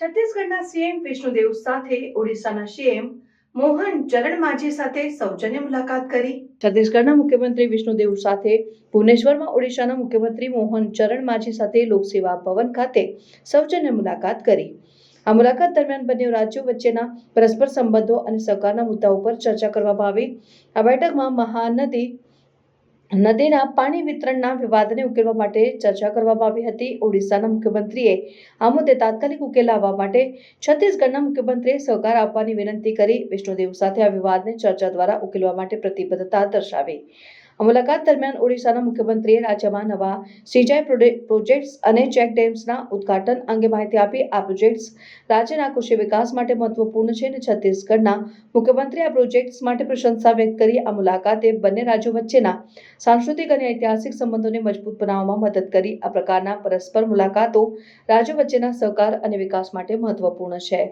પંજાબના સીએમ વિષ્ણુદેવ સાથે ઓડિશાના સીએમ મોહન ચરણ માઝી સાથે સૌજન્ય મુલાકાત કરી. છત્તીસગઢના મુખ્યમંત્રી વિષ્ણુદેવ સાથે ભુવનેશ્વરમાં ઓડિશાના મુખ્યમંત્રી મોહન ચરણ માઝી સાથે લોકસેવા ભવન ખાતે સૌજન્ય મુલાકાત કરી. આ મુલાકાત દરમિયાન બંને રાજ્યો વચ્ચેના પરસ્પર સંબંધો અને સહકારના મુદ્દાઓ ઉપર ચર્ચા કરવામાં આવી. આ બેઠકમાં મહાનદી નદીના પાણી વિતરણના વિવાદને ઉકેલવા માટે ચર્ચા કરવામાં આવી હતી. ઓડિશાના મુખ્યમંત્રીએ આ મુદ્દે તાત્કાલિક ઉકેલ લાવવા માટે છત્તીસગઢના મુખ્યમંત્રીએ સહકાર આપવાની વિનંતી કરી. વિષ્ણુદેવ સાથે આ વિવાદને ચર્ચા દ્વારા ઉકેલવા માટે પ્રતિબદ્ધતા દર્શાવી. આ મુલાકાત દરમિયાન ઓડિશાના મુખ્યમંત્રીએ રાજ્યમાં નવા સિંચાઈ પ્રોજેક્ટ્સ અને ચેક ડેમ્સના ઉદ્ઘાટન અંગે માહિતી આપી. આ પ્રોજેક્ટ્સ રાજ્યના કૃષિ વિકાસ માટે મહત્વપૂર્ણ છે અને છત્તીસગઢના મુખ્યમંત્રી આ પ્રોજેક્ટ્સ માટે પ્રશંસા વ્યક્ત કરી. આ મુલાકાતે બંને રાજ્યો વચ્ચેના સાંસ્કૃતિક અને ઐતિહાસિક સંબંધોને મજબૂત બનાવવામાં મદદ કરી. આ પ્રકારના પરસ્પર મુલાકાતો રાજ્યો વચ્ચેના સહકાર અને વિકાસ માટે મહત્વપૂર્ણ છે.